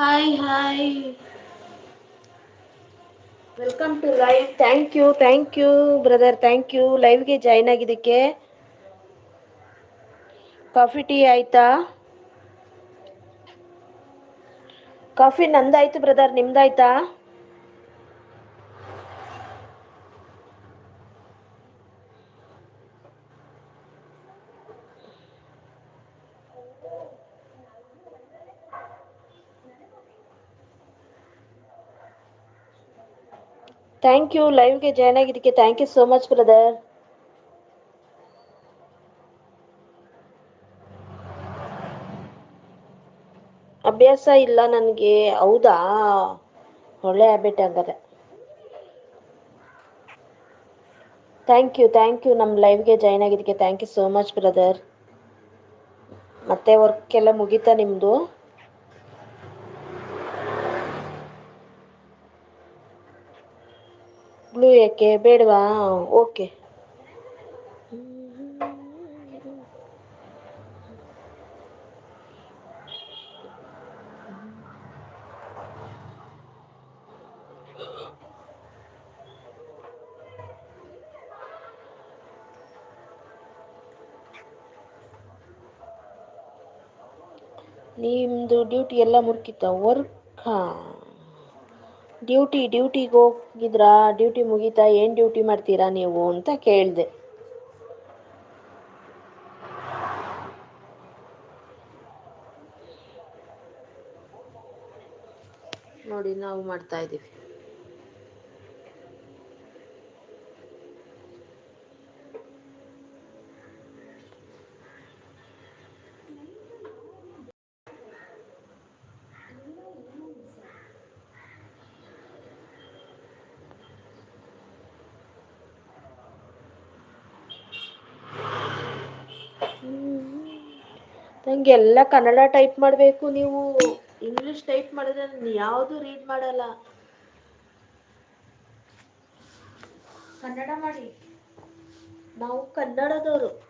Hi hi welcome to live thank you thank you brother thank you ಲೈವ್ಗೆ join ಆಗಿದ್ದಕ್ಕೆ. Coffee tea ಆಯ್ತಾ? Coffee ನಂದಾಯ್ತು brother ನಿಮ್ದಾಯ್ತಾ? Thank you ಲೈವ್ಗೆ join ಆಗಿದ್ದಕ್ಕೆ thank you so much brother ಅಭ್ಯಾಸ ಇಲ್ಲ ನನಗೆ, ಹೌದಾ? ಒಳ್ಳೆ ಹ್ಯಾಬಿಟ್ ಹಂಗಾರೆ ಥ್ಯಾಂಕ್ ಯು ಥ್ಯಾಂಕ್ ಯು ನಮ್ಮ ಲೈವ್ಗೆ ಜಾಯ್ನ್ ಆಗಿದ್ದಕ್ಕೆ thank you so much brother ಮತ್ತೆ ವರ್ಕ್ ಎಲ್ಲ ಮುಗೀತಾ ನಿಮ್ಮದು ಬ್ಲೂ ಏಕೆ ಬೇಡವಾ? ಓಕೆ ನಿಮ್ಮದು ಡ್ಯೂಟಿ ಎಲ್ಲ ಮುರ್ಕಿತ್ತ? ವರ್ಕಾ ಡ್ಯೂಟಿ, ಡ್ಯೂಟಿಗೆ ಹೋಗಿದ್ರಾ? ಡ್ಯೂಟಿ ಮುಗೀತಾ? ಏನು ಡ್ಯೂಟಿ ಮಾಡ್ತೀರಾ ನೀವು ಅಂತ ಕೇಳಿದೆ. ನೋಡಿ, ನಾವು ಮಾಡ್ತಾ ಇದ್ದೀವಿ. ನಂಗೆ ಎಲ್ಲ ಕನ್ನಡ ಟೈಪ್ ಮಾಡಬೇಕು ನೀವು ಇಂಗ್ಲಿಷ್ ಟೈಪ್ ಮಾಡಿದ್ರೆ ನಾನು ಯಾವುದು ರೀಡ್ ಮಾಡಲ್ಲ. ಕನ್ನಡ ಮಾಡಿ. ನಾವು ಕನ್ನಡದವರು.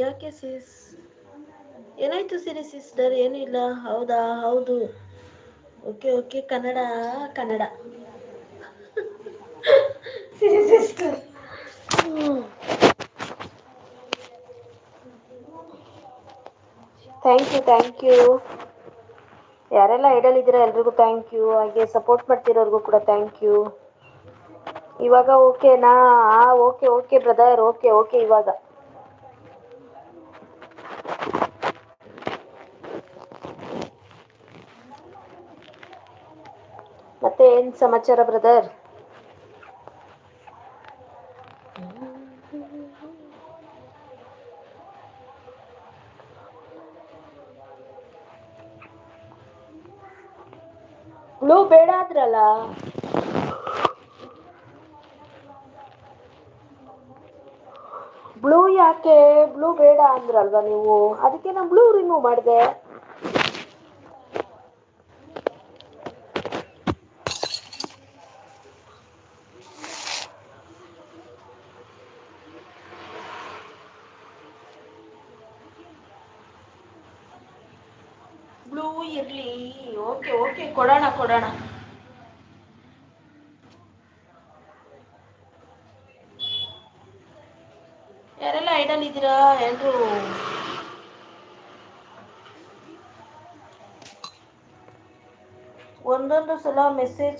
ಯಾಕೆ ಸಿಸ್ ಏನಾಯ್ತು ಸಿರಿ ಸಿಸ್ಟರ್ ಏನಿಲ್ಲ. ಹೌದಾ? ಹೌದು. Okay okay. Kannada Kannada. Siri sister thank you thank you ಯಾರೆಲ್ಲ ಐಡಲ್ ಇದ್ದೀರಾ ಎಲ್ರಿಗೂ ಥ್ಯಾಂಕ್ ಯು ಹಾಗೆ ಸಪೋರ್ಟ್ ಮಾಡ್ತಿರೋರ್ಗೂ ಕೂಡ ಥ್ಯಾಂಕ್ ಯು ಇವಾಗ ಓಕೆನಾ okay okay brother okay okay ಇವಾಗ ಮತ್ತೆ ಸಮಾಚಾರ, ಬ್ರದರ್? ಬ್ಲೂ ಬೇಡ ಆದ್ರಲ್ಲ ಬ್ಲೂ ಯಾಕೆ? ಬ್ಲೂ ಬೇಡ ಅಂದ್ರಲ್ವಾ ನೀವು? ಅದಕ್ಕೆ ನಾನು ಬ್ಲೂ ರಿಮೂವ್ ಮಾಡಿದೆ. ಬ್ಲೂ ಇರಲಿ. ಓಕೆ ಓಕೆ ಕೊಡೋಣ ಕೊಡೋಣ. ಯಾರೆಲ್ಲ ಐಡಲ್ ಇದ್ದೀರಾ? ಎಲ್ಲರೂ ಒಂದೊಂದು ಸಲ ಮೆಸೇಜ್